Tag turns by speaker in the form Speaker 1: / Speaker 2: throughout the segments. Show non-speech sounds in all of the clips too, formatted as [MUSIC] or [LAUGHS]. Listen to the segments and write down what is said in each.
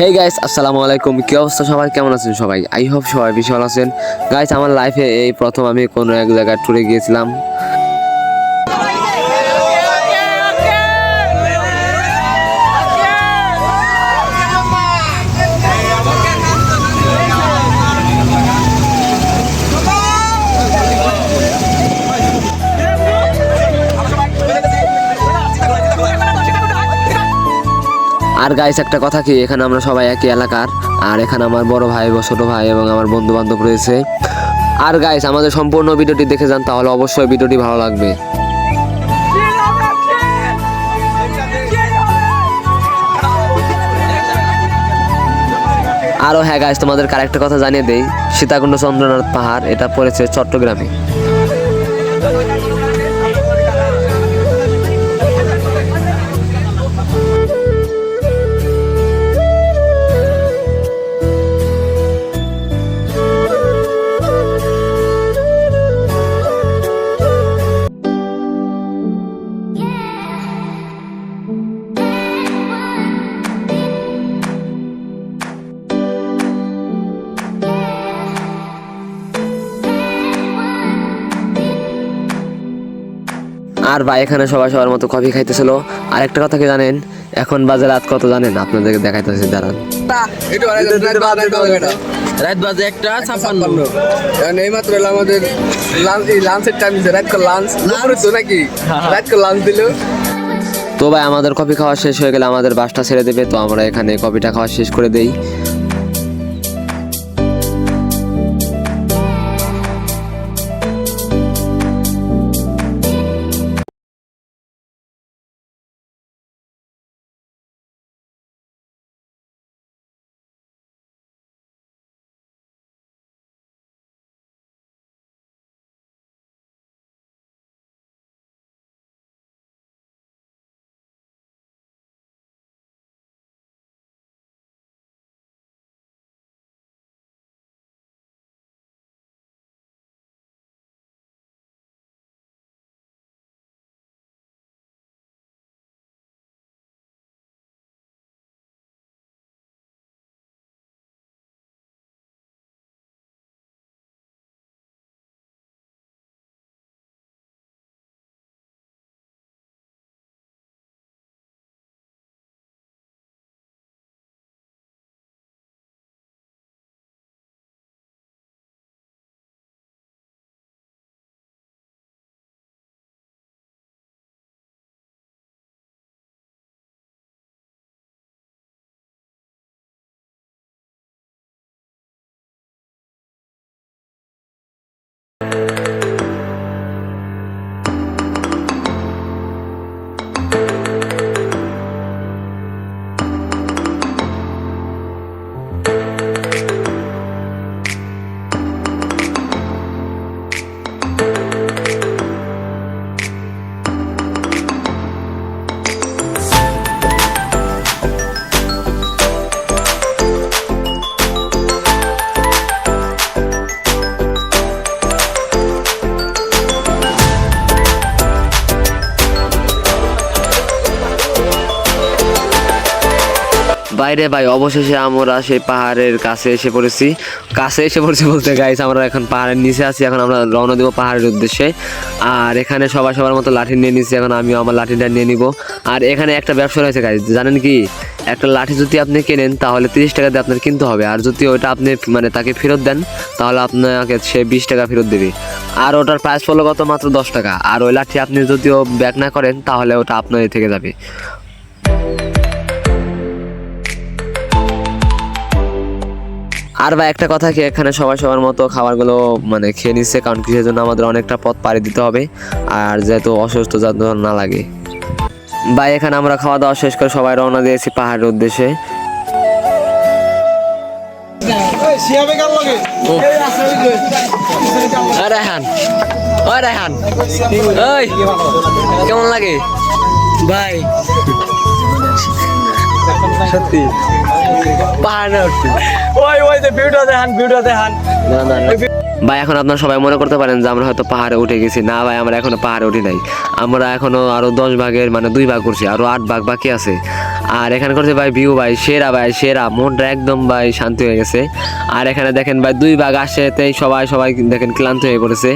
Speaker 1: Hey guys আসসালামু আলাইকুম। কি অবস্থা সবাই কেমন আছেন সবাই? আই হোপ সবাই বিশাল আছেন। গাইস আমার লাইফে এই প্রথম আমি কোনো এক জায়গায় ট্যুরে গিয়েছিলাম। আর গাইস একটা কথা কি, এখানে আমরা সবাই একই এলাকার, আর এখানে আমার বড় ভাই ছোট ভাই এবং আমার বন্ধু বান্ধব রয়েছে। আর গাইস আমাদের সম্পূর্ণ ভিডিওটি দেখে যান, তাহলে অবশ্যই ভিডিওটি ভালো লাগবে। আরও হ্যাঁ গাইস তোমাদের আরেকটা কথা জানিয়ে দেই, সীতাকুণ্ড চন্দ্রনাথ পাহাড়, এটা পড়েছে চট্টগ্রামে। আর ভাই এখানে সবাই সবার মতো কফি খাইতেছিল। আর একটা কথা কি জানেন? এখন বাজে রাত কত জানেন? আপনাদেরকে দেখাইতেছি, দাঁড়ান।
Speaker 2: রাত বাজে একটা
Speaker 3: আমাদের লাঞ্চ লাঞ্চের টাইম দিছে রাত লাঞ্চ তো নাকি রাত লাঞ্চ দিল
Speaker 1: তো ভাই, আমাদের কফি খাওয়া শেষ হয়ে গেলে আমাদের বাসটা ছেড়ে দেবে, তো আমরা এখানে কফিটা খাওয়া শেষ করে দেই। বাইরে ভাই, অবশেষে আমরা সেই পাহাড়ের কাছে এসে পড়েছি। কাছে এসে পড়েছি বলতে গাইস আমরা এখন পাহাড়ের নিচে আছি, এখন আমরা রওনা দেবো পাহাড়ের উদ্দেশ্যে। আর এখানে সবাই সবার মতো লাঠি নিয়ে নিচ্ছি, এখন আমিও আমার লাঠিটা নিয়ে নিব। আর এখানে একটা ব্যবসা রয়েছে গাইস জানেন কি? একটা লাঠি যদি আপনি কেনেন, তাহলে তিরিশ টাকা দিয়ে আপনার কিনতে হবে। আর যদি ওইটা আপনি মানে তাকে ফেরত দেন, তাহলে আপনাকে সে বিশ টাকা ফেরত দেবে। আর ওটার প্রাইস পড়ল কত? মাত্র দশ টাকা। আর ওই লাঠি আপনি যদিও ব্যাক না করেন, তাহলে ওটা আপনার থেকে যাবে। আর ভাই একটা কথা কি এখানে সবাই সবার মতো খাবারগুলো মানে খেয়ে নিচ্ছে কারণ কিসের জন্য আমাদের অনেকটা পথ পাড়ি দিতে হবে আর যেহেতু অসুস্থ যাতে না লাগে। ভাই এখানে আমরা খাওয়া দাওয়া শেষ করে সবাই রওনা দিয়েছি পাহাড়ের উদ্দেশ্যে। কেমন লাগে?
Speaker 2: ভাই
Speaker 1: সত্যি। ভাই, এখন আপনারা সবাই মনে করতে পারেন যে আমরা হয়তো পাহাড়ে উঠে গেছি। না ভাই, আমরা এখনও পাহাড়ে উঠি নাই। আমরা এখনও আরও দশ ভাগের মানে দুই ভাগ করছি, আরও আট ভাগ বাকি আছে। আর এখানে করছে ভাই ভিউ ভাই, সেরা ভাই, সেরা। মনটা একদম ভাই শান্তি হয়ে গেছে। আর এখানে দেখেন ভাই, দুই ভাগ আসেতেই সবাই সবাই দেখেন ক্লান্ত হয়ে পড়েছে।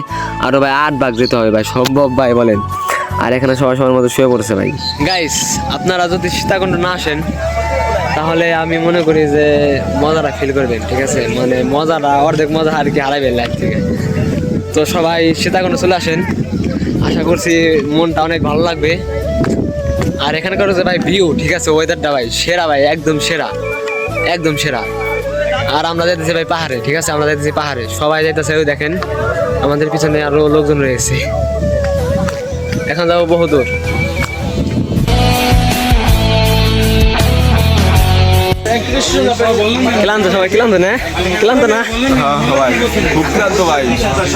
Speaker 1: আরও ভাই আট ভাগ যেতে হবে ভাই, সম্ভব ভাই বলেন। আর এখানে সবাই সবার মতো শুয়ে পড়েছে ভাই। গাইস আপনারা যদি সীতাকুণ্ড না আসেন, তাহলে আমি মনে করি যে মজাটা ফিল করবেন, ঠিক আছে? মানে মজাটা, অর্ধেক মজা আর কি হারাবেন লাইফ থেকে। তো সবাই সীতাকুণ্ড চলে আসেন। আশা করছি মনটা অনেক ভালো লাগবে। আর এখানকার যে ভাই ভিউ ঠিক আছে? ওয়েদারটা ভাই সেরা ভাই, একদম সেরা। একদম সেরা। আর আমরা যাইতেছি ভাই পাহাড়ে, ঠিক আছে? আমরা যাইতেছি পাহাড়ে। সবাই যাইতেছে, ওই দেখেন, আমাদের পিছনে আরও লোকজন রয়েছে। এখন যাব বহুদূর। ক্লান্ত সবাই ক্লান্ত না? ক্লান্ত না?
Speaker 4: ভাই খুব ক্লান্ত ভাই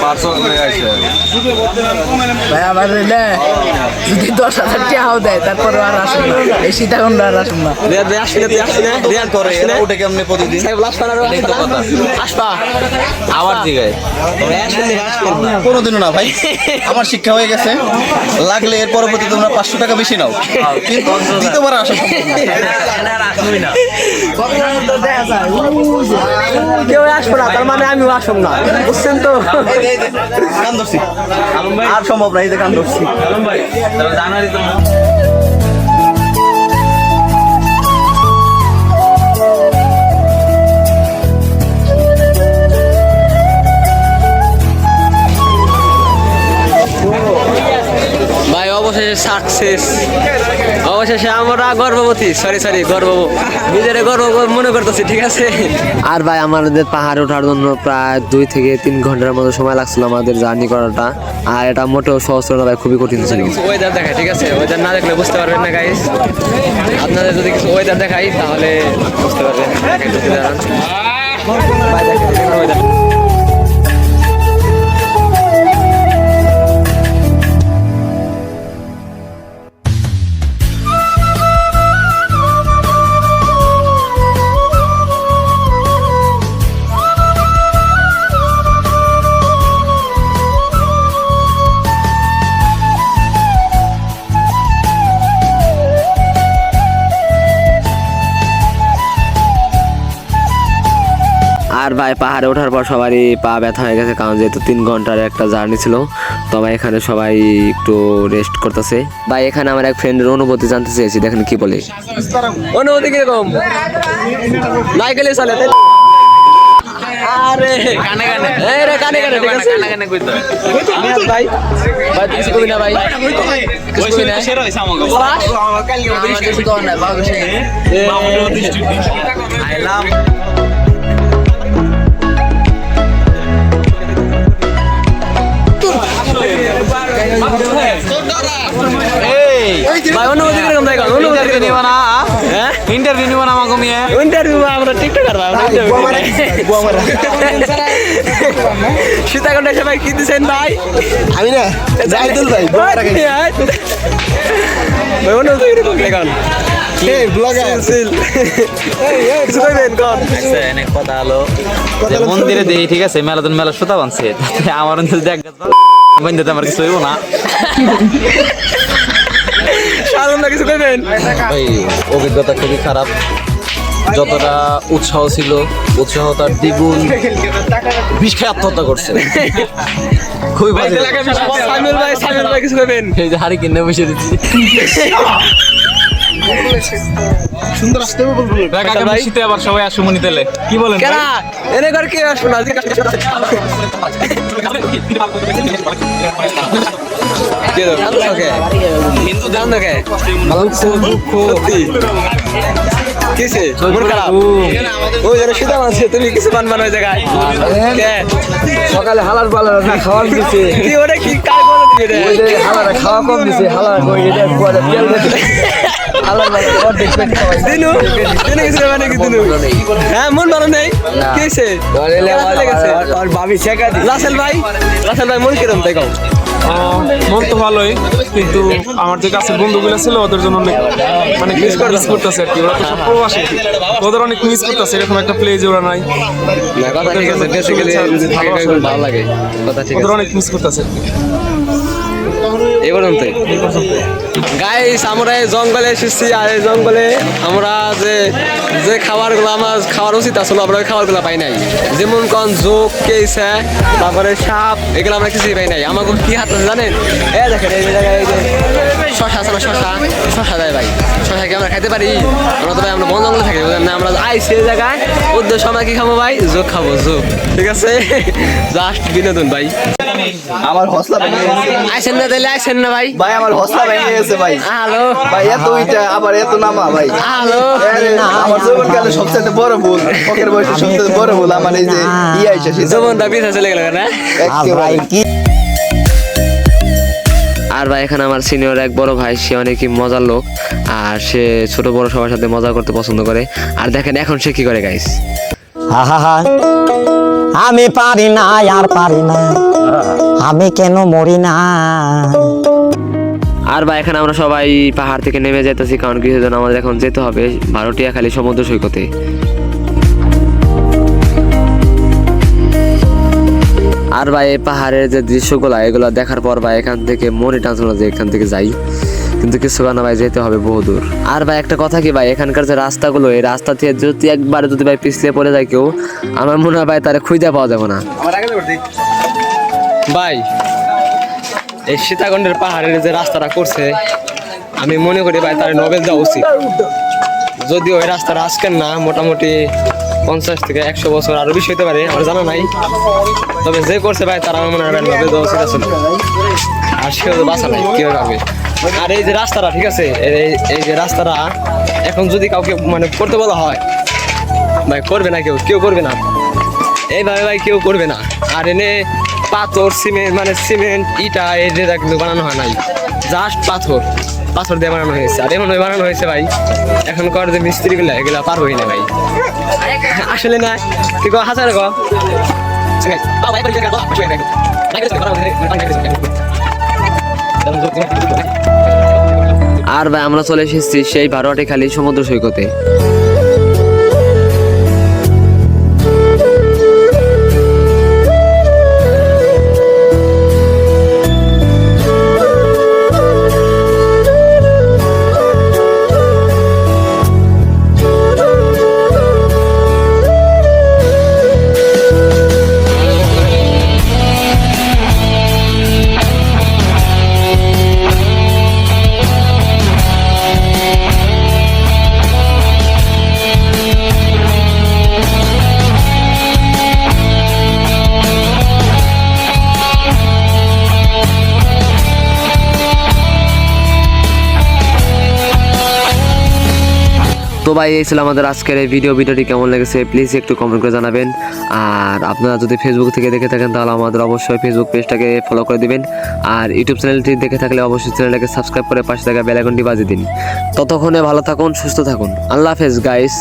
Speaker 4: পাঁচশো হয়ে আছে
Speaker 5: ভাই আমার হইলে যদি দশ হাজার টাকাও দেয় তারপরে আর আসুন না। এই সীতাকুণ্ড আর আসুন না।
Speaker 1: রিয়াদ ভাই আসবি না তুই আসবি না রিয়াদ করে আসবি। না
Speaker 4: ওটা কেমনে প্রতিদিন?
Speaker 1: সাহেব লাস্ট পানার আসবা।
Speaker 4: আবার
Speaker 1: আসবেন
Speaker 4: কোনোদিনও না ভাই। আমার শিক্ষা হয়ে গেছে। লাগলে এর পরবর্তী তোমরা পাঁচশো টাকা বেশি নাও। [LAUGHS] কিন্তু দ্বিতীয়বার আসা।
Speaker 1: কেউ আসব না তার মানে আমিও আসব না। বুঝছেন তো?
Speaker 4: আর সম্ভব না এই যে কান ধরছি।
Speaker 1: অবশেষে সাকসেস অবশেষে আমরা গর্ভবতী। সরি সরি গর্ব নিজের গর্ব মনে করতেছি ঠিক আছে? আর ভাই আমাদের পাহাড়ে ওঠার জন্য প্রায় দুই থেকে তিন ঘণ্টার মতো সময় লাগছিল আমাদের জার্নি করাটা। আর এটা মোটেও সহজ না ভাই খুবই কঠিন ছিল। ওয়েদার দেখায় ঠিক আছে? ওয়েদার না দেখলে বুঝতে পারবেন না গাইস আপনাদের যদি কিছু ওয়েদার দেখাই তাহলে বুঝতে পারবেন। দেখেন আর ভাই পাহাড়ে ওঠার পর সবারই পা ব্যথা হয়ে গেছে কারণ যেহেতু তিন ঘণ্টার একটা জার্নি ছিল তবে এখানে সবাই একটু রেস্ট করতেছে। ভাই এখানে আমার এক ফ্রেন্ডের অনুভূতি জানতে চেয়েছি দেখেন কি বলে। অনুভূতি কীরকম? নাইকেলে চলে তাই? আরে কানে কানে। এই রে কানে কানে ঠিক আছে? কানে কানে কইতো। ভাই ভাই কিছু কবি না ভাই? কিছু কবি না? বাস? ভাই অনুভূতি কীরকম ভাই কোন? অনুভূতি কীরকম?
Speaker 2: ইন্টারভিউ নিব না আমাকে মিয়া
Speaker 1: ইন্টারভিউ আমরা টিকটকার ভাই আমরা সীতাকুণ্ড এসে ভাই কি দিছেন ভাই
Speaker 4: আমি না জাহিদুল ভাই
Speaker 1: ভাই দেখুন
Speaker 4: এই ব্লগার
Speaker 1: কিছু কইবেন কোন
Speaker 2: এনে কথা হলো যে মন্দিরে দেই ঠিক আছে? মেলাদন মেলা সুতা বানছে। আমার অন্তর দেখ আমার কিছু হইব না।
Speaker 1: সাধারণ কিছু কইবেন
Speaker 4: ভাই অভিজ্ঞতা খুবই খারাপ। যতটা উৎসাহ ছিল উৎসাহ তার দ্বিগুণ বিষ খেয়ে আত্মহত্যা করছে। খুবই ভালো
Speaker 1: সামিউল ভাই ভাই কিছু কইবেন
Speaker 4: এই যে হারি কিনে বসে দিচ্ছি। [LAUGHS]
Speaker 1: ভাই।
Speaker 2: শীতে আবার সবাই আসো মনি তেলে কি বলেন
Speaker 1: কেনা এনে কর কি আসব না? কে দাও হিন্দু দান কে দুঃখ। দুঃখ কিসে মন খারাপ? ওই যারা তুমি কিছু বান বান ওই জায়গায়। কে?
Speaker 5: সকালে হালার পালার না খাওয়ার দিছে।
Speaker 1: কি ওরে কি কার করে দিবে রে
Speaker 5: ওই যে হালারে খাওয়া কম দিছে হালার ওই এটা পুরো তেল দিছে। হালার মানে অর্ধেক পেট খাওয়াই
Speaker 1: দিনু দিনু কিছু মানে কি দিনু? হ্যাঁ মন ভালো নেই? কি হয়েছে?
Speaker 5: আর ভাবি শেখা দি
Speaker 1: রাসেল ভাই রাসেল ভাই মন কিরম দেখো
Speaker 6: মন তো ভালোই কিন্তু আমার যে কাছে বন্ধুগুলো ছিল ওদের জন্য অনেক মানে মিস করতেছে আর কি। ওরা তো সব প্রবাসী। ওদের অনেক মিস করতেছে এরকম একটা প্লেজ ওরা নাই। ওদের অনেক মিস করতেছে
Speaker 1: এই পর্যন্তই। গাইস আমরা জঙ্গলে এসেছি আর এই জঙ্গলে আমরা যে যে আমার খাওয়ার উচিত আসলে আমরা পাই নাই। যেমন কোন জোক কেসে তারপরে সাপ, এগুলো আমরা কিছুই পাই নাই। আমাকে কি হাত আছে জানেন? এ দেখেন, এই জায়গায় শশা আছে না, শশা? শশা ভাই। শশা কি আমরা খাইতে পারি? আমরা তো ভাই, আমরা বন জঙ্গলে থাকি না? আমরা আইসি এই জায়গায়, উদ্দেশ্য আমরা কি খাব ভাই? জোক খাব, জোক। ঠিক আছে? [LAUGHS] জাস্ট বিনোদন ভাই।
Speaker 4: আমার হসলা ভেঙে গেছে।
Speaker 1: আইসেন না তাহলে আইসেন না ভাই।
Speaker 4: ভাই আমার হসলা ভেঙে গেছে ভাই।
Speaker 1: হ্যালো।
Speaker 4: ভাই এত উইটা আবার এত নামা ভাই।
Speaker 1: হ্যালো।
Speaker 4: আরে, আমার জীবনকালে সবচেয়ে বড় ভুল ফকের বয়সে সবচেয়ে বড় ভুল আমার এই যে ইয়া এসে
Speaker 1: জবনটা পিছা চলে গেল না ভাই কি আর ভাই এখানে আমার সিনিয়র এক বড় ভাই সে অনেকই মজার লোক আর সে ছোট বড় সবার সাথে মজা করতে পছন্দ করে। আর দেখেন এখন সে কি করে গাইস
Speaker 7: আহা আমি পারি না আর পারি না। আমি কেন মরি না?
Speaker 1: আর বা এখানে আমরা সবাই পাহাড় থেকে নেমে যেতেছি কারণ কিছু আমাদের এখন যেতে হবে ভারতীয় খালি সমুদ্র সৈকতে। আর ভাই এই পাহাড়ের যে দৃশ্যগুলো এগুলো দেখার পর ভাই এখান থেকে মনে টানছিল যে এখান থেকে যাই। কিন্তু কিছু কারণে ভাই যেতে হবে বহু দূর। আর ভাই একটা কথা কি ভাই এখানকার যে রাস্তাগুলো এই রাস্তা থেকে যদি একবার যদি ভাই পিছলে পড়ে যায় কেউ আমার মনে হয় ভাই তারা খুঁজে পাওয়া যাবে না। ভাই এই সীতাকুণ্ডের পাহাড়ের যে রাস্তাটা করছে আমি মনে করি ভাই তার নোবেল দেওয়া উচিত। যদিও ওই রাস্তাটা আজকের না মোটামুটি পঞ্চাশ থেকে একশো বছর আরও বেশি হতে পারে, আমার জানা নাই। তবে যে করছে ভাই, তারা মনে হয় নোবেল দেওয়া আছে আর সেও তো বাঁচা নাই কেউ পাবে আর এই যে রাস্তাটা, ঠিক আছে? এই যে রাস্তাটা, এখন যদি কাউকে মানে করতে বলা হয়, ভাই করবে না কেউ কেউ করবে না। এইভাবে ভাই কেউ করবে না। আর এনে পাথর সিমেন্ট মানে সিমেন্ট, ইটা, এই যে বানানো হয় নাই। জাস্ট পাথর। পাথর দিয়ে বানানো হয়েছে। আর এমন বানানো হয়েছে ভাই এখন কর যে মিস্ত্রিগুলো, এগুলা পার হই না ভাই। আসলে না, কি কো হাজার গো। আর ভাই, আমরা চলে এসেছি সেই বারোয়াটি খালি সমুদ্র সৈকতে। তো ভাই, এই ছিল আমাদের আজকের এই ভিডিও ভিডিওটি কেমন লেগেছে প্লিজ একটু কমেন্ট করে জানাবেন। আর আপনারা যদি ফেসবুক থেকে দেখে থাকেন, তাহলে আমাদের অবশ্যই ফেসবুক পেজটাকে ফলো করে দিবেন। আর ইউটিউব চ্যানেলটি দেখে থাকলে অবশ্যই চ্যানেলটাকে সাবস্ক্রাইব করে পাশে থাকা বেলাইকনটি বাজিয়ে দিন। ততক্ষণে ভালো থাকুন, সুস্থ থাকুন। আল্লাহ হাফেজ গাইস